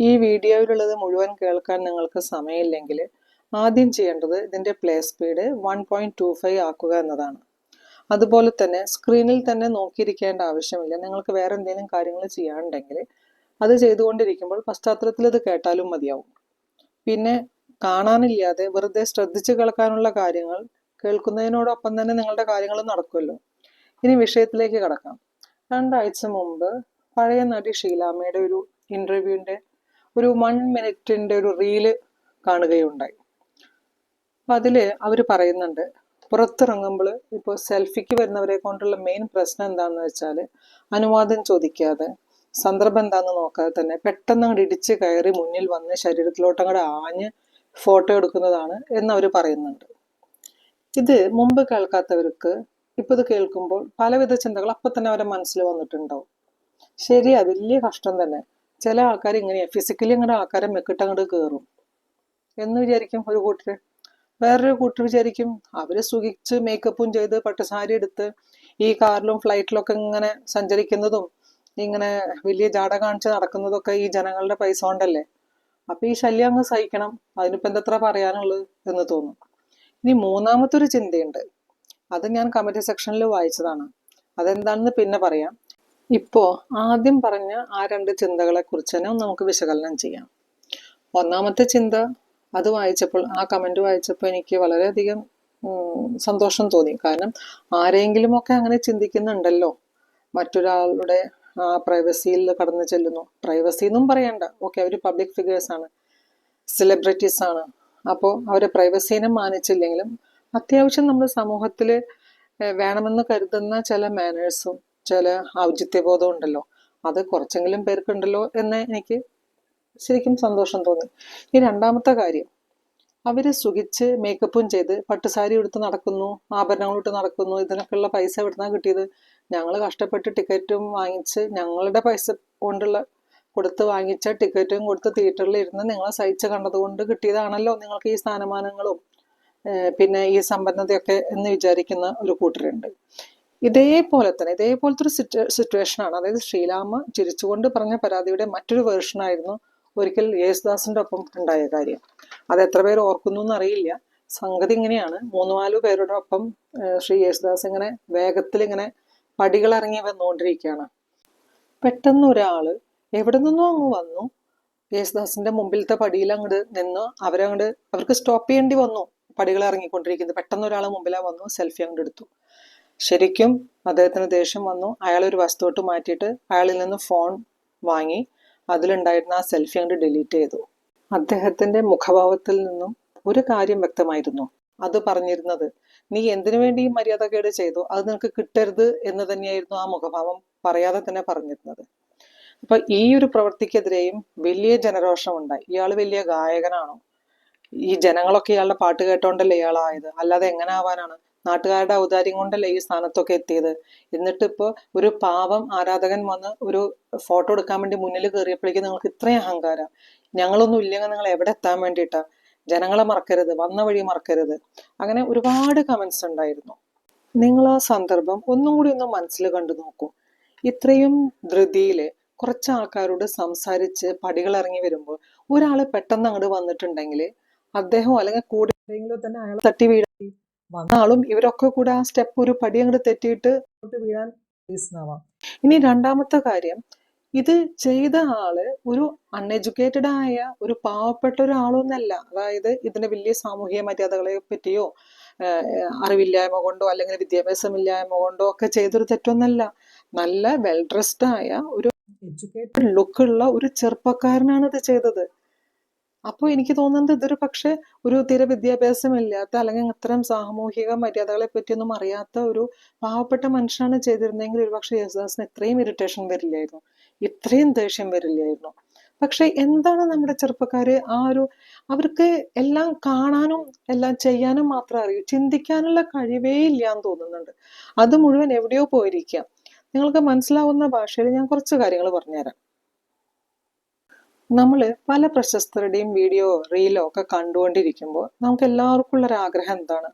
ഈ വീഡിയോയിലുള്ളത് മുഴുവൻ കേൾക്കാൻ നിങ്ങൾക്ക് സമയമില്ലെങ്കിൽ ആദ്യം ചെയ്യേണ്ടത് ഇതിന്റെ play speed one point two five ആക്കുക എന്നതാണ്. അതുപോലെ തന്നെ സ്ക്രീനിൽ തന്നെ നോക്കിയിരിക്കേണ്ട ആവശ്യമില്ല. നിങ്ങൾക്ക് വേറെ എന്തെങ്കിലും കാര്യങ്ങൾ ചെയ്യാനുണ്ടെങ്കിൽ അത് ചെയ്തുകൊണ്ടിരിക്കുമ്പോൾ പശ്ചാത്തലത്തിൽ ഇത് കേട്ടാലും മതിയാവും. പിന്നെ കാണാനില്ലാതെ വെറുതെ ശ്രദ്ധിച്ച് കേൾക്കാനുള്ള കാര്യങ്ങൾ കേൾക്കുന്നതിനോടൊപ്പം തന്നെ നിങ്ങളുടെ കാര്യങ്ങൾ നടക്കുമല്ലോ. ഇനി വിഷയത്തിലേക്ക് കടക്കാം. രണ്ടാഴ്ച മുമ്പ് പഴയ നടി ഷീലാമ്മയുടെ ഒരു ഇന്റർവ്യൂവിന്റെ ഒരു വൺ മിനിറ്റിന്റെ ഒരു റീൽ കാണുകയുണ്ടായി. അപ്പം അതിൽ അവർ പറയുന്നുണ്ട് പുറത്തിറങ്ങുമ്പോൾ ഇപ്പോൾ സെൽഫിക്ക് വരുന്നവരെ കൊണ്ടുള്ള മെയിൻ പ്രശ്നം എന്താണെന്ന് വെച്ചാൽ അനുവാദം ചോദിക്കാതെ സന്ദർഭം എന്താണെന്ന് നോക്കാതെ തന്നെ പെട്ടെന്ന് അങ്ങോട്ട് ഇടിച്ച് കയറി മുന്നിൽ വന്ന് ശരീരത്തിലോട്ട് അങ്ങോട്ട് ആഞ്ഞ് ഫോട്ടോ എടുക്കുന്നതാണ് എന്നവർ പറയുന്നുണ്ട്. ഇത് മുമ്പ് കേൾക്കാത്തവർക്ക് ഇപ്പോൾ ഇത് കേൾക്കുമ്പോൾ പലവിധ ചിന്തകൾ അപ്പം തന്നെ അവരുടെ മനസ്സിൽ വന്നിട്ടുണ്ടാവും. ശരിയാ വലിയ കഷ്ടം തന്നെ. ചില ആൾക്കാർ ഇങ്ങനെയാണ് ഫിസിക്കലി അങ്ങോട്ട് ആൾക്കാരെ മെക്കിട്ട് അങ്ങോട്ട് കയറും എന്ന് വിചാരിക്കും ഒരു കൂട്ടർ വേറൊരു കൂട്ടർ വിചാരിക്കും അവർ സുഖിച്ച് മേക്കപ്പും ചെയ്ത് പട്ടുസാരി എടുത്ത് ഈ കാറിലും ഫ്ലൈറ്റിലൊക്കെ ഇങ്ങനെ സഞ്ചരിക്കുന്നതും ഇങ്ങനെ വലിയ ജാട കാണിച്ച് നടക്കുന്നതൊക്കെ ഈ ജനങ്ങളുടെ പൈസ കൊണ്ടല്ലേ. അപ്പൊ ഈ ശല്യം അങ്ങ് സഹിക്കണം. അതിനിപ്പോ എന്തത്ര പറയാനുള്ളത് എന്ന് തോന്നും. ഇനി മൂന്നാമത്തെ ഒരു ചിന്തയുണ്ട്. അത് ഞാൻ കമന്റ് സെക്ഷനിൽ വായിച്ചതാണ്. അതെന്താണെന്ന് പിന്നെ പറയാം. ഇപ്പോ ആദ്യം പറഞ്ഞ ആ രണ്ട് ചിന്തകളെ കുറിച്ച് തന്നെ നമുക്ക് വിശകലനം ചെയ്യാം. ഒന്നാമത്തെ ചിന്ത അത് വായിച്ചപ്പോൾ ആ കമന്റ് വായിച്ചപ്പോൾ എനിക്ക് വളരെയധികം സന്തോഷം തോന്നി. കാരണം ആരെങ്കിലും ഒക്കെ അങ്ങനെ ചിന്തിക്കുന്നുണ്ടല്ലോ. മറ്റൊരാളുടെ ആ പ്രൈവസിയിൽ കടന്നു ചെല്ലുന്നു. പ്രൈവസി എന്നും പറയണ്ട. ഓക്കെ അവർ പബ്ലിക് ഫിഗേഴ്സ് ആണ്. സെലിബ്രിറ്റീസ് ആണ്. അപ്പോൾ അവരെ പ്രൈവസീനെ മാനിച്ചില്ലെങ്കിലും അത്യാവശ്യം നമ്മുടെ സമൂഹത്തിൽ വേണമെന്ന് കരുതുന്ന ചില മാനേഴ്സും ചില ഔചിത്യബോധം ഉണ്ടല്ലോ അത് കുറച്ചെങ്കിലും പേർക്കുണ്ടല്ലോ എന്ന് എനിക്ക് ശരിക്കും സന്തോഷം തോന്നി. ഈ രണ്ടാമത്തെ കാര്യം അവർ സുഖിച്ച് മേക്കപ്പും ചെയ്ത് പട്ടുസാരി എടുത്ത് നടക്കുന്നു ആഭരണങ്ങൾ ഇട്ട് നടക്കുന്നു ഇതിനൊക്കെയുള്ള പൈസ എവിടുന്നാ കിട്ടിയത്? ഞങ്ങൾ കഷ്ടപ്പെട്ട് ടിക്കറ്റും വാങ്ങിച്ച് ഞങ്ങളുടെ പൈസ കൊണ്ടുള്ള കൊടുത്ത് വാങ്ങിച്ച ടിക്കറ്റും കൊടുത്ത് തിയേറ്ററിൽ ഇരുന്ന് നിങ്ങളെ സഹിച്ച് കണ്ടതുകൊണ്ട് കിട്ടിയതാണല്ലോ നിങ്ങൾക്ക് ഈ സ്ഥാനമാനങ്ങളും. പിന്നെ ഈ സമ്പന്നതയൊക്കെ എന്ന് വിചാരിക്കുന്ന ഒരു കൂട്ടരുണ്ട്. ഇതേപോലെ തന്നെ ഇതേപോലത്തെ ഒരു സിറ്റുവേഷൻ ആണ്. അതായത് ശ്രീലാമ ചിരിച്ചുകൊണ്ട് പറഞ്ഞ പരാതിയുടെ മറ്റൊരു വേർഷൻ ആയിരുന്നു ഒരിക്കൽ യേശുദാസിന്റെ ഒപ്പം ഉണ്ടായ കാര്യം. അത് എത്ര പേർ ഓർക്കുന്നു എന്നറിയില്ല. സംഗതി ഇങ്ങനെയാണ്. മൂന്ന് നാല് പേരുടെ ഒപ്പം ശ്രീ യേശുദാസ് ഇങ്ങനെ വേഗത്തിൽ ഇങ്ങനെ പടികൾ ഇറങ്ങി വന്നുകൊണ്ടിരിക്കുകയാണ്. പെട്ടെന്ന് ഒരാൾ എവിടെ നിന്നോ അങ്ങ് വന്നു. യേശുദാസിന്റെ മുമ്പിലത്തെ പടിയിൽ അങ്ങോട്ട് നിന്ന് അവരങ്ങോട്ട് അവർക്ക് സ്റ്റോപ്പ് ചെയ്യേണ്ടി വന്നു. പടികൾ ഇറങ്ങിക്കൊണ്ടിരിക്കുന്നത് പെട്ടെന്ന് ഒരാൾ മുമ്പിലാ വന്നു സെൽഫി അങ്ങോട്ട് എടുത്തു. ശരിക്കും അദ്ദേഹത്തിന് ദേഷ്യം വന്നു. അയാൾ ഒരു വസ്തുവോട്ട് മാറ്റിയിട്ട് അയാളിൽ നിന്ന് ഫോൺ വാങ്ങി. അതിലുണ്ടായിരുന്ന ആ സെൽഫി അങ്ങോട്ട് ഡിലീറ്റ് ചെയ്തു. അദ്ദേഹത്തിന്റെ മുഖഭാവത്തിൽ നിന്നും ഒരു കാര്യം വ്യക്തമായിരുന്നു. അത് പറഞ്ഞിരുന്നത് നീ എന്തിനു വേണ്ടി ഈ മര്യാദക്കേട് ചെയ്തു? അത് നിനക്ക് കിട്ടരുത് എന്ന് തന്നെയായിരുന്നു ആ മുഖഭാവം പറയാതെ തന്നെ പറഞ്ഞിരുന്നത്. അപ്പൊ ഈ ഒരു പ്രവൃത്തിക്കെതിരെയും വലിയ ജനരോഷം ഉണ്ടായി. ഇയാൾ വലിയ ഗായകനാണോ? ഈ ജനങ്ങളൊക്കെ ഇയാളുടെ പാട്ട് കേട്ടോണ്ടല്ലേ ഇയാളായത്? അല്ലാതെ എങ്ങനെ ആവാനാണ് നാട്ടുകാരുടെ ഔദാര്യം കൊണ്ടല്ലേ ഈ സ്ഥാനത്തൊക്കെ എത്തിയത്? എന്നിട്ട് ഇപ്പൊ ഒരു പാവം ആരാധകൻ വന്ന് ഒരു ഫോട്ടോ എടുക്കാൻ വേണ്ടി മുന്നിൽ കയറിയപ്പോഴേക്കും നിങ്ങൾക്ക് ഇത്രയും അഹങ്കാരം. ഞങ്ങളൊന്നും ഇല്ലെങ്കിൽ നിങ്ങൾ എവിടെ എത്താൻ വേണ്ടിയിട്ടാ? ജനങ്ങളെ മറക്കരുത് വന്ന വഴി മറക്കരുത്. അങ്ങനെ ഒരുപാട് കമൻസ് ഉണ്ടായിരുന്നു. നിങ്ങൾ ആ സന്ദർഭം ഒന്നും കൂടി ഒന്ന് മനസ്സിൽ കണ്ടു നോക്കൂ. ഇത്രയും ധൃതിയിൽ കുറച്ച് ആൾക്കാരോട് സംസാരിച്ച് പടികൾ ഇറങ്ങി വരുമ്പോൾ ഒരാൾ പെട്ടെന്ന് അങ്ങോട്ട് വന്നിട്ടുണ്ടെങ്കിൽ അദ്ദേഹം അല്ലെങ്കിൽ കൂടെ തന്നെ അയാളെ തട്ടി വീഴാൻ വന്ന ആളും ഇവരൊക്കെ കൂടെ ആ സ്റ്റെപ്പ് ഒരു പടി അങ്ങോട്ട് തെറ്റിയിട്ട് വീഴാൻ ആവാം. ഇനി രണ്ടാമത്തെ കാര്യം ഇത് ചെയ്ത ആൾ ഒരു അൺഎഡ്യൂക്കേറ്റഡ് ആയ ഒരു പാവപ്പെട്ട ഒരാളൊന്നല്ല. അതായത് ഇതിന്റെ വലിയ സാമൂഹിക മര്യാദകളെ പറ്റിയോ അറിവില്ലായ്മ കൊണ്ടോ അല്ലെങ്കിൽ വിദ്യാഭ്യാസമില്ലായ്മ കൊണ്ടോ ഒക്കെ ചെയ്തൊരു തെറ്റൊന്നല്ല. നല്ല വെൽ ഡ്രസ്ഡ് ആയ ഒരു എഡ്യൂക്കേറ്റഡ് ലുക്കുള്ള ഒരു ചെറുപ്പക്കാരനാണ് ഇത് ചെയ്തത്. അപ്പോൾ എനിക്ക് തോന്നുന്നത് ഇതൊരു പക്ഷേ ഒരു തീരെ വിദ്യാഭ്യാസമില്ലാത്ത അല്ലെങ്കിൽ അത്തരം സാമൂഹിക മര്യാദകളെ പറ്റിയൊന്നും അറിയാത്ത ഒരു പാവപ്പെട്ട മനുഷ്യനാണ് ചെയ്തിരുന്നെങ്കിൽ ഒരുപക്ഷെ യേശുദാസിന് ഇത്രയും ഇറിറ്റേഷൻ വരില്ലായിരുന്നു. ഇത്രയും ദേഷ്യം വരില്ലായിരുന്നു. പക്ഷെ എന്താണ് നമ്മുടെ ചെറുപ്പക്കാര് ആ ഒരു അവർക്ക് എല്ലാം കാണാനും എല്ലാം ചെയ്യാനും മാത്രം അറിയൂ. ചിന്തിക്കാനുള്ള കഴിവേ ഇല്ല എന്ന് തോന്നുന്നുണ്ട്. അത് മുഴുവൻ എവിടെയോ പോയിരിക്കുക നിങ്ങൾക്ക് മനസ്സിലാവുന്ന ഭാഷയിൽ ഞാൻ കുറച്ച് കാര്യങ്ങൾ പറഞ്ഞുതരാം. നമ്മൾ പല പ്രശസ്തരുടെയും വീഡിയോ റീലോ ഒക്കെ കണ്ടുകൊണ്ടിരിക്കുമ്പോൾ നമുക്ക് എല്ലാവർക്കും ഉള്ളൊരു ആഗ്രഹം എന്താണ്?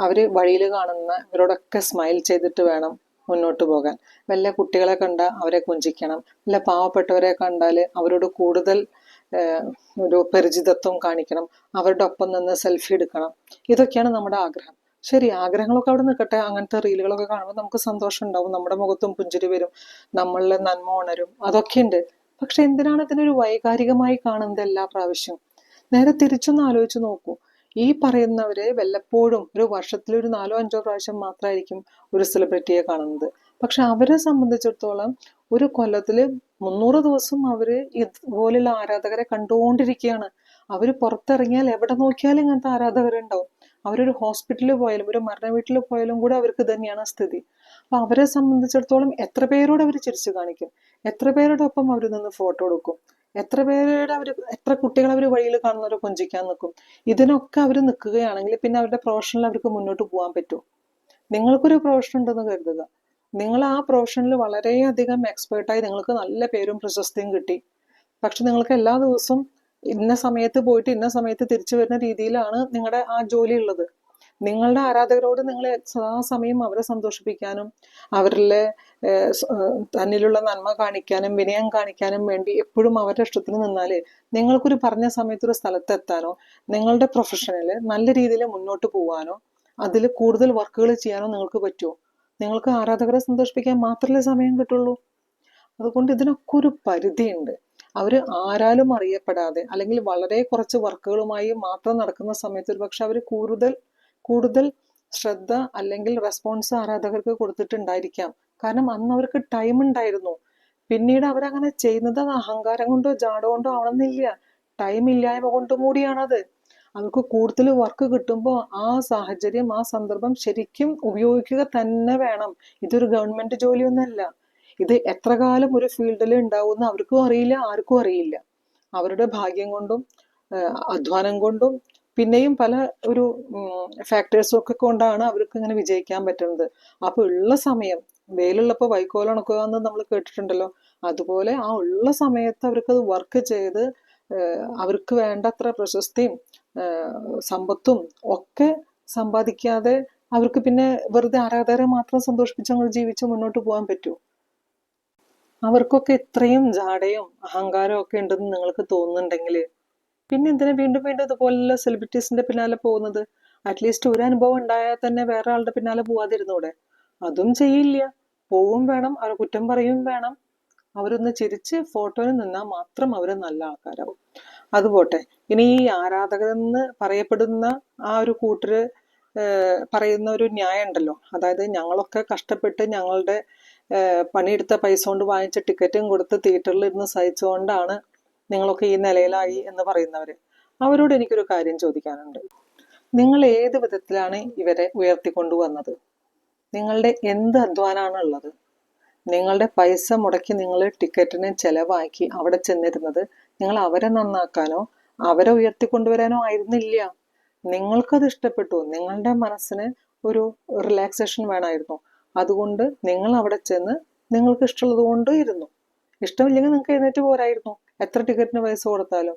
അവർ വഴിയിൽ കാണുന്ന ഇവരോടൊക്കെ സ്മൈൽ ചെയ്തിട്ട് വേണം മുന്നോട്ട് പോകാൻ. വല്ല കുട്ടികളെ കണ്ടാൽ അവരെ കുഞ്ചിക്കണം വല്ല പാവപ്പെട്ടവരെ കണ്ടാൽ അവരോട് കൂടുതൽ ഒരു പരിചിതത്വം കാണിക്കണം. അവരുടെ ഒപ്പം നിന്ന് സെൽഫി എടുക്കണം. ഇതൊക്കെയാണ് നമ്മുടെ ആഗ്രഹം. ശരി ആഗ്രഹങ്ങളൊക്കെ അവിടെ നിൽക്കട്ടെ. അങ്ങനത്തെ റീലുകളൊക്കെ കാണുമ്പോൾ നമുക്ക് സന്തോഷം ഉണ്ടാവും. നമ്മുടെ മുഖത്തും പുഞ്ചിരി വരും. നമ്മളിലെ നന്മ ഉണരും. അതൊക്കെ ഉണ്ട് പക്ഷെ എന്തിനാണ് ഇതിനൊരു വൈകാരികമായി കാണുന്നത് എല്ലാ പ്രാവശ്യവും നേരെ തിരിച്ചൊന്ന് ആലോചിച്ച് നോക്കൂ. ഈ പറയുന്നവരെ വല്ലപ്പോഴും ഒരു വർഷത്തിൽ ഒരു നാലോ അഞ്ചോ പ്രാവശ്യം മാത്രമായിരിക്കും ഒരു സെലിബ്രിറ്റിയെ കാണുന്നത്. പക്ഷെ അവരെ സംബന്ധിച്ചിടത്തോളം ഒരു കൊല്ലത്തിൽ മുന്നൂറ് ദിവസം അവർ ഇതുപോലുള്ള ആരാധകരെ കണ്ടുകൊണ്ടിരിക്കുകയാണ്. അവർ പുറത്തിറങ്ങിയാൽ എവിടെ നോക്കിയാലും ഇങ്ങനത്തെ ആരാധകരുണ്ടാവും. അവരൊരു ഹോസ്പിറ്റലിൽ പോയാലും ഒരു മരണ വീട്ടിൽ പോയാലും കൂടെ അവർക്ക് തന്നെയാണ് സ്ഥിതി. അപ്പൊ അവരെ സംബന്ധിച്ചിടത്തോളം എത്ര പേരോട് അവർ ചിരിച്ചു കാണിക്കും? എത്ര പേരുടെ ഒപ്പം അവർ നിന്ന് ഫോട്ടോ എടുക്കും? എത്ര പേരുടെ അവർ എത്ര കുട്ടികൾ അവർ വഴിയിൽ കാണുന്നവരെ കൊഞ്ചിക്കാൻ നിൽക്കും ഇതിനൊക്കെ അവർ നിൽക്കുകയാണെങ്കിൽ പിന്നെ അവരുടെ പ്രൊഫഷനിൽ അവർക്ക് മുന്നോട്ട് പോകാൻ പറ്റുമോ? നിങ്ങൾക്കൊരു പ്രൊഫഷൻ ഉണ്ടെന്ന് കരുതുക. നിങ്ങൾ ആ പ്രൊഫഷനിൽ വളരെയധികം എക്സ്പേർട്ടായി നിങ്ങൾക്ക് നല്ല പേരും പ്രശസ്തിയും കിട്ടി. പക്ഷെ നിങ്ങൾക്ക് എല്ലാ ദിവസവും ഇന്ന സമയത്ത് പോയിട്ട് ഇന്ന സമയത്ത് തിരിച്ചു വരുന്ന രീതിയിലാണ് നിങ്ങളുടെ ആ ജോലി ഉള്ളത്. നിങ്ങളുടെ ആരാധകരോട് നിങ്ങൾ സദാസമയം അവരെ സന്തോഷിപ്പിക്കാനും അവരിലെ തന്നിലുള്ള നന്മ കാണിക്കാനും വിനയം കാണിക്കാനും വേണ്ടി എപ്പോഴും അവരുടെ ഇഷ്ടത്തിന് നിന്നാൽ നിങ്ങൾക്കൊരു പറഞ്ഞ സമയത്ത് ഒരു സ്ഥലത്തെത്താനോ നിങ്ങളുടെ പ്രൊഫഷനിൽ നല്ല രീതിയിൽ മുന്നോട്ട് പോകാനോ അതിൽ കൂടുതൽ വർക്കുകൾ ചെയ്യാനോ നിങ്ങൾക്ക് പറ്റുമോ നിങ്ങൾക്ക് ആരാധകരെ സന്തോഷിപ്പിക്കാൻ മാത്രമല്ലേ സമയം കിട്ടുള്ളൂ? അതുകൊണ്ട് ഇതിനൊക്കെ ഒരു പരിധിയുണ്ട്. അവർ ആരാലും അറിയപ്പെടാതെ അല്ലെങ്കിൽ വളരെ കുറച്ച് വർക്കുകളുമായി മാത്രം നടക്കുന്ന സമയത്ത് ഒരു പക്ഷെ അവർ കൂടുതൽ കൂടുതൽ ശ്രദ്ധ അല്ലെങ്കിൽ റെസ്പോൺസ് ആരാധകർക്ക് കൊടുത്തിട്ടുണ്ടായിരിക്കാം. കാരണം അന്ന് അവർക്ക് ടൈം ഉണ്ടായിരുന്നു. പിന്നീട് അവരങ്ങനെ ചെയ്യുന്നത് അഹങ്കാരം കൊണ്ടോ ജാടോ കൊണ്ടോ ആവണമെന്നില്ല. ടൈം ഇല്ലായ്മ കൊണ്ടും കൂടിയാണത് അവർക്ക് കൂടുതൽ വർക്ക് കിട്ടുമ്പോൾ ആ സാഹചര്യം ആ സന്ദർഭം ശരിക്കും ഉപയോഗിക്കുക തന്നെ വേണം. ഇതൊരു ഗവൺമെന്റ് ജോലിയൊന്നുമല്ല ഇത് എത്ര കാലം ഒരു ഫീൽഡിൽ ഉണ്ടാവുമെന്ന് അവർക്കും അറിയില്ല ആർക്കും അറിയില്ല. അവരുടെ ഭാഗ്യം കൊണ്ടും അധ്വാനം കൊണ്ടും പിന്നെയും പല ഒരു ഫാക്ടേഴ്സും ഒക്കെ കൊണ്ടാണ് അവർക്ക് ഇങ്ങനെ വിജയിക്കാൻ പറ്റുന്നത്. അപ്പോൾ ഉള്ള സമയം വെയിലുള്ളപ്പോൾ വൈക്കോൽ ഉണക്കുക എന്ന് നമ്മൾ കേട്ടിട്ടുണ്ടല്ലോ. അതുപോലെ ആ ഉള്ള സമയത്ത് അവർക്ക് അത് വർക്ക് ചെയ്ത് അവർക്ക് വേണ്ടത്ര പ്രശസ്തിയും സമ്പത്തും ഒക്കെ സമ്പാദിക്കാതെ അവർക്ക് പിന്നെ വെറുതെ ആരാധകരെ മാത്രം സന്തോഷിപ്പിച്ച് അങ്ങ് ജീവിച്ച് മുന്നോട്ട് പോകാൻ പറ്റൂ. അവർക്കൊക്കെ ഇത്രയും ജാടയും അഹങ്കാരവും ഒക്കെ ഉണ്ടെന്ന് നിങ്ങൾക്ക് തോന്നുന്നുണ്ടെങ്കിൽ പിന്നെ എന്തിനാ വീണ്ടും വീണ്ടും ഇതുപോലുള്ള സെലിബ്രിറ്റീസിന്റെ പിന്നാലെ പോകുന്നത്? അറ്റ്ലീസ്റ്റ് ഒരു അനുഭവം ഉണ്ടായാൽ തന്നെ വേറെ ആളുടെ പിന്നാലെ പോവാതിരുന്നൂടെ? അതും ചെയ്യില്ല. പോവും വേണം അവർ കുറ്റം പറയും വേണം. അവരൊന്ന് ചിരിച്ച് ഫോട്ടോയിൽ നിന്നാൽ മാത്രം അവർ നല്ല ആൾക്കാരാവും. അതുപോട്ടെ ഇനി ഈ ആരാധകരെന്ന് പറയപ്പെടുന്ന ആ ഒരു കൂട്ടര് ഏഹ് പറയുന്ന ഒരു ന്യായം ഉണ്ടല്ലോ. അതായത് ഞങ്ങളൊക്കെ കഷ്ടപ്പെട്ട് ഞങ്ങളുടെ പണിയെടുത്ത പൈസ കൊണ്ട് വാങ്ങിച്ച ടിക്കറ്റും കൊടുത്ത് തിയേറ്ററിൽ ഇരുന്ന് സഹിച്ചുകൊണ്ടാണ് നിങ്ങളൊക്കെ ഈ നിലയിലായി എന്ന് പറയുന്നവർ അവരോട് എനിക്കൊരു കാര്യം ചോദിക്കാനുണ്ട്. നിങ്ങൾ ഏത് വിധത്തിലാണ് ഇവരെ ഉയർത്തിക്കൊണ്ടുവന്നത്? നിങ്ങളുടെ എന്ത് അധ്വാനമാണ് ഉള്ളത് നിങ്ങളുടെ പൈസ മുടക്കി നിങ്ങൾ ടിക്കറ്റിന് ചെലവാക്കി അവിടെ ചെന്നിരുന്നത് നിങ്ങൾ അവരെ നന്നാക്കാനോ അവരെ ഉയർത്തിക്കൊണ്ടുവരാനോ ആയിരുന്നില്ല. നിങ്ങൾക്കത് ഇഷ്ടപ്പെട്ടു. നിങ്ങളുടെ മനസ്സിന് ഒരു റിലാക്സേഷൻ വേണമായിരുന്നു. അതുകൊണ്ട് നിങ്ങൾ അവിടെ ചെന്ന് നിങ്ങൾക്ക് ഇഷ്ടമുള്ളത് കൊണ്ട് ഇരുന്നു. ഇഷ്ടമില്ലെങ്കിൽ നിങ്ങൾക്ക് എഴുന്നേറ്റ് പോരായിരുന്നു. എത്ര ടിക്കറ്റിന് പൈസ കൊടുത്താലും.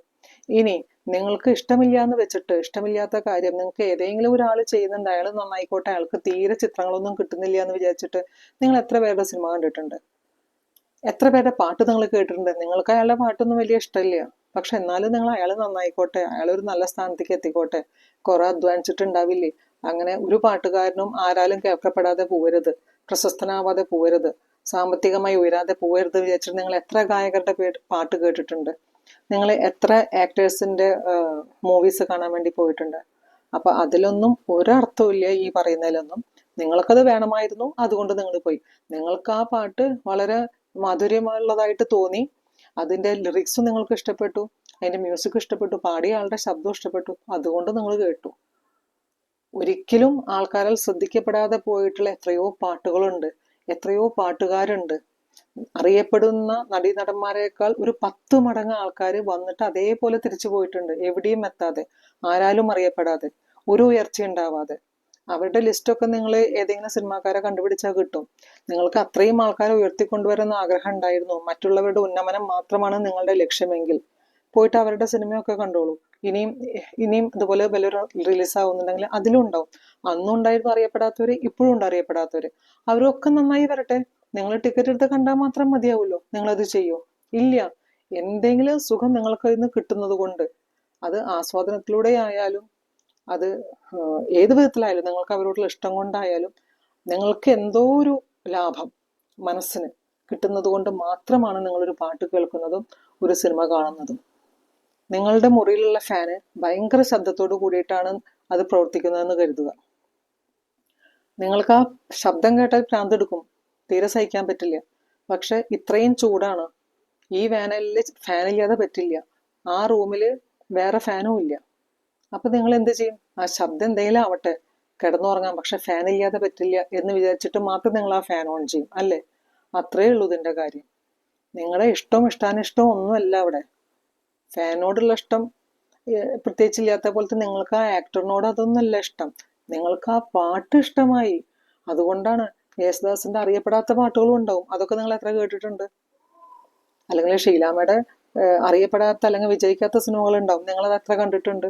ഇനി നിങ്ങൾക്ക് ഇഷ്ടമില്ല എന്ന് വെച്ചിട്ട് ഇഷ്ടമില്ലാത്ത കാര്യം നിങ്ങൾക്ക് ഏതെങ്കിലും ഒരാൾ ചെയ്യുന്നുണ്ട് അയാൾ നന്നായിക്കോട്ടെ അയാൾക്ക് തീരെ ചിത്രങ്ങളൊന്നും കിട്ടുന്നില്ല എന്ന് വിചാരിച്ചിട്ട് നിങ്ങൾ എത്ര പേരുടെ സിനിമ കണ്ടിട്ടുണ്ട്? എത്ര പേരുടെ പാട്ട് നിങ്ങൾ കേട്ടിട്ടുണ്ട്? നിങ്ങൾക്ക് അയാളുടെ പാട്ടൊന്നും വലിയ ഇഷ്ടമില്ല. പക്ഷെ എന്നാലും നിങ്ങൾ അയാൾ നന്നായിക്കോട്ടെ അയാൾ ഒരു നല്ല സ്ഥാനത്തേക്ക് എത്തിക്കോട്ടെ കുറെ അധ്വാനിച്ചിട്ടുണ്ടാവില്ലേ? അങ്ങനെ ഒരു പാട്ടുകാരനും ആരാലും കേൾക്കപ്പെടാതെ പോവരുത് പ്രശസ്തനാവാതെ പോവരുത് സാമ്പത്തികമായി ഉയരാതെ പോവരുത് വിചാരിച്ചിട്ട് നിങ്ങൾ എത്ര ഗായകരുടെ പാട്ട് കേട്ടിട്ടുണ്ട്? നിങ്ങൾ എത്ര ആക്ടേഴ്സിന്റെ മൂവീസ് കാണാൻ വേണ്ടി പോയിട്ടുണ്ട്? അപ്പോൾ അതിലൊന്നും ഒരർത്ഥമില്ല ഈ പറയുന്നതിലൊന്നും. നിങ്ങൾക്കത് വേണമായിരുന്നു അതുകൊണ്ട് നിങ്ങൾ പോയി. നിങ്ങൾക്ക് ആ പാട്ട് വളരെ മാധുര്യമുള്ളതായിട്ട് തോന്നി. അതിന്റെ ലിറിക്സും നിങ്ങൾക്ക് ഇഷ്ടപ്പെട്ടു. അതിന്റെ മ്യൂസിക് ഇഷ്ടപ്പെട്ടു. പാടിയ ആളുടെ ശബ്ദം ഇഷ്ടപ്പെട്ടു. അതുകൊണ്ട് നിങ്ങൾ കേട്ടു. ഒരിക്കലും ആൾക്കാരാൽ ശ്രദ്ധിക്കപ്പെടാതെ പോയിട്ടുള്ള എത്രയോ പാട്ടുകളുണ്ട്. എത്രയോ പാട്ടുകാരുണ്ട്. അറിയപ്പെടുന്ന നടീനടന്മാരെക്കാൾ ഒരു പത്ത് മടങ്ങ് ആൾക്കാർ വന്നിട്ട് അതേപോലെ തിരിച്ചു പോയിട്ടുണ്ട്. എവിടെയും എത്താതെ. ആരാലും അറിയപ്പെടാതെ. ഒരു ഉയർച്ച ഉണ്ടാവാതെ. അവരുടെ ലിസ്റ്റൊക്കെ നിങ്ങൾ ഏതെങ്കിലും സിനിമാക്കാരെ കണ്ടുപിടിച്ചാൽ കിട്ടും. നിങ്ങൾക്ക് അത്രയും ആൾക്കാരെ ഉയർത്തിക്കൊണ്ടുവരുന്ന ആഗ്രഹം ഉണ്ടായിരുന്നു. മറ്റുള്ളവരുടെ ഉന്നമനം മാത്രമാണ് നിങ്ങളുടെ ലക്ഷ്യമെങ്കിൽ. പോയിട്ട് അവരുടെ സിനിമയൊക്കെ കണ്ടോളൂ. ഇനിയും ഇനിയും ഇതുപോലെ വലിയൊരു റിലീസ് ആവുന്നുണ്ടെങ്കിൽ അതിലും ഉണ്ടാവും. അന്നും ഉണ്ടായിരുന്നു അറിയപ്പെടാത്തവര് ഇപ്പോഴും ഉണ്ട് അറിയപ്പെടാത്തവര്. അവരൊക്കെ നന്നായി വരട്ടെ. നിങ്ങൾ ടിക്കറ്റ് എടുത്ത് കണ്ടാൽ മാത്രം മതിയാവുമല്ലോ നിങ്ങൾ അത് ചെയ്യോ? ഇല്ല. എന്തെങ്കിലും സുഖം നിങ്ങൾക്ക് ഇന്ന് കിട്ടുന്നത് കൊണ്ട്. അത് ആസ്വാദനത്തിലൂടെ ആയാലും അത് ഏത് വിധത്തിലായാലും നിങ്ങൾക്ക് അവരോടുള്ള ഇഷ്ടം കൊണ്ടായാലും നിങ്ങൾക്ക് എന്തോ ഒരു ലാഭം മനസ്സിന് കിട്ടുന്നത് കൊണ്ട് മാത്രമാണ് നിങ്ങളൊരു പാട്ട് കേൾക്കുന്നതും ഒരു സിനിമ കാണുന്നതും. നിങ്ങളുടെ മുറിയിലുള്ള ഫാന് ഭയങ്കര ശബ്ദത്തോട് കൂടിയിട്ടാണ് അത് പ്രവർത്തിക്കുന്നതെന്ന് കരുതുക. നിങ്ങൾക്ക് ആ ശബ്ദം കേട്ടാൽ ഭ്രാന്തെടുക്കും തീരെ സഹിക്കാൻ പറ്റില്ല. പക്ഷെ ഇത്രയും ചൂടാണ്. ഈ വേനലിൽ ഫാനില്ലാതെ പറ്റില്ല. ആ റൂമിൽ വേറെ ഫാനും ഇല്ല. അപ്പൊ നിങ്ങൾ എന്ത് ചെയ്യും? ആ ശബ്ദം എന്തെങ്കിലും ആവട്ടെ. കിടന്നുറങ്ങാം. പക്ഷെ ഫാൻ ഇല്ലാതെ പറ്റില്ല എന്ന് വിചാരിച്ചിട്ട് മാത്രം നിങ്ങൾ ആ ഫാൻ ഓൺ ചെയ്യും. അല്ലേ? അത്രേ ഉള്ളൂ ഇതിന്റെ കാര്യം. നിങ്ങളുടെ ഇഷ്ടവും ഇഷ്ടാനിഷ്ടവും ഒന്നുമല്ല അവിടെ. ഫാനോടുള്ള ഇഷ്ടം പ്രത്യേകിച്ച് ഇല്ലാത്ത പോലത്തെ നിങ്ങൾക്ക് ആ ആക്ടറിനോട് അതൊന്നുമല്ല ഇഷ്ടം. നിങ്ങൾക്ക് ആ പാട്ട് ഇഷ്ടമായി. അതുകൊണ്ടാണ് യേശുദാസിന്റെ അറിയപ്പെടാത്ത പാട്ടുകളും ഉണ്ടാവും. അതൊക്കെ നിങ്ങൾ എത്ര കേട്ടിട്ടുണ്ട്? അല്ലെങ്കിൽ ഷീലാമ്മയുടെ അറിയപ്പെടാത്ത അല്ലെങ്കിൽ വിജയിക്കാത്ത സിനിമകൾ ഉണ്ടാവും. നിങ്ങൾ അത് എത്ര കണ്ടിട്ടുണ്ട്?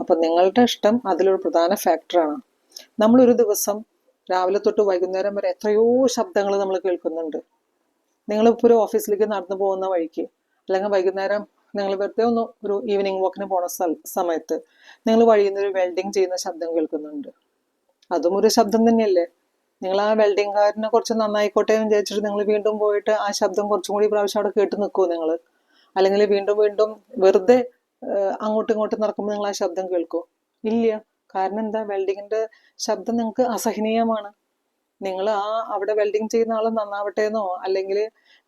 അപ്പൊ നിങ്ങളുടെ ഇഷ്ടം അതിലൊരു പ്രധാന ഫാക്ടറാണ് നമ്മൾ ഒരു ദിവസം രാവിലെ തൊട്ട് വൈകുന്നേരം വരെ എത്രയോ ശബ്ദങ്ങൾ നമ്മൾ കേൾക്കുന്നുണ്ട്. നിങ്ങളിപ്പോൾ ഒരു ഓഫീസിലേക്ക് നടന്നു പോകുന്ന വഴിക്ക് അല്ലെങ്കിൽ വൈകുന്നേരം നിങ്ങൾ വെറുതെ ഒന്ന് ഒരു ഈവനിങ് വാക്കിന് പോണ സമയത്ത് നിങ്ങൾ വഴിയിൽ നിന്ന് ഒരു വെൽഡിങ് ചെയ്യുന്ന ശബ്ദം കേൾക്കുന്നുണ്ട്. അതും ഒരു ശബ്ദം തന്നെയല്ലേ? നിങ്ങൾ ആ വെൽഡിംഗുകാരനെ കുറച്ച് നന്നായിക്കോട്ടെ എന്ന് വിചാരിച്ചിട്ട് നിങ്ങൾ വീണ്ടും പോയിട്ട് ആ ശബ്ദം കുറച്ചും കൂടി പ്രാവശ്യം അവിടെ കേട്ട് നിൽക്കുമോ നിങ്ങൾ അല്ലെങ്കിൽ വീണ്ടും വീണ്ടും വെറുതെ അങ്ങോട്ടും ഇങ്ങോട്ടും നടക്കുമ്പോൾ നിങ്ങൾ ആ ശബ്ദം കേൾക്കുമോ ഇല്ല. കാരണം എന്താ? വെൽഡിങ്ങിന്റെ ശബ്ദം നിങ്ങൾക്ക് അസഹനീയമാണ്. നിങ്ങൾ ആ അവിടെ വെൽഡിങ് ചെയ്യുന്ന ആൾ നന്നാവട്ടെ എന്നോ അല്ലെങ്കിൽ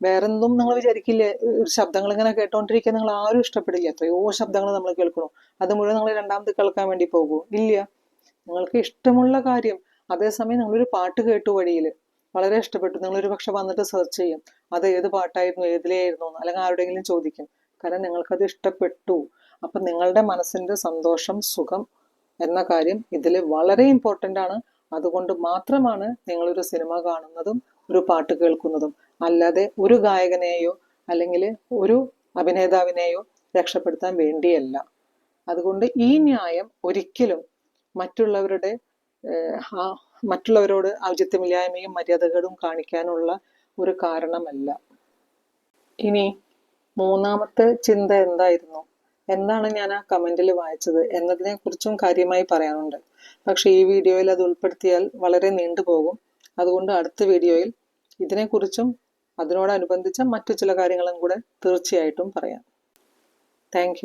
വേറെന്തും നിങ്ങൾ വിചാരിക്കില്ലേ? ശബ്ദങ്ങൾ ഇങ്ങനെ കേട്ടോണ്ടിരിക്കാൻ നിങ്ങൾ ആരും ഇഷ്ടപ്പെടില്ല. എത്രയോ ശബ്ദങ്ങൾ നമ്മൾ കേൾക്കണോ അത് മുഴുവൻ നിങ്ങൾ രണ്ടാമത് കേൾക്കാൻ വേണ്ടി പോകൂ ഇല്ല. നിങ്ങൾക്ക് ഇഷ്ടമുള്ള കാര്യം അതേസമയം നിങ്ങളൊരു പാട്ട് കേട്ടു വഴിയിൽ വളരെ ഇഷ്ടപ്പെട്ടു. നിങ്ങളൊരു പക്ഷെ വന്നിട്ട് സെർച്ച് ചെയ്യും. അത് ഏത് പാട്ടായിരുന്നു ഏതിലെയായിരുന്നു എന്ന് അല്ലെങ്കിൽ ആരുടെയെങ്കിലും ചോദിക്കും. കാരണം നിങ്ങൾക്കത് ഇഷ്ടപ്പെട്ടു. അപ്പൊ നിങ്ങളുടെ മനസ്സിന്റെ സന്തോഷം സുഖം എന്ന കാര്യം ഇതിൽ വളരെ ഇമ്പോർട്ടന്റ് ആണ്. അതുകൊണ്ട് മാത്രമാണ് നിങ്ങളൊരു സിനിമ കാണുന്നതും ഒരു പാട്ട് കേൾക്കുന്നതും. അല്ലാതെ ഒരു ഗായകനെയോ അല്ലെങ്കിൽ ഒരു അഭിനേതാവിനെയോ രക്ഷപ്പെടുത്താൻ വേണ്ടിയല്ല. അതുകൊണ്ട് ഈ ന്യായം ഒരിക്കലും മറ്റുള്ളവരുടെ ആ മറ്റുള്ളവരോട് ഔചിത്യമില്ലായ്മയും മര്യാദകളും കാണിക്കാനുള്ള ഒരു കാരണമല്ല. ഇനി മൂന്നാമത്തെ ചിന്ത എന്തായിരുന്നു? എന്താണ് ഞാൻ ആ കമന്റിൽ വായിച്ചത്. എന്നതിനെ കുറിച്ചും കാര്യമായി പറയാനുണ്ട്. പക്ഷെ ഈ വീഡിയോയിൽ അത് ഉൾപ്പെടുത്തിയാൽ വളരെ നീണ്ടുപോകും അതുകൊണ്ട് അടുത്ത വീഡിയോയിൽ ഇതിനെക്കുറിച്ചും അതിനോടനുബന്ധിച്ച മറ്റു ചില കാര്യങ്ങളും കൂടെ തീർച്ചയായിട്ടും പറയാം. താങ്ക്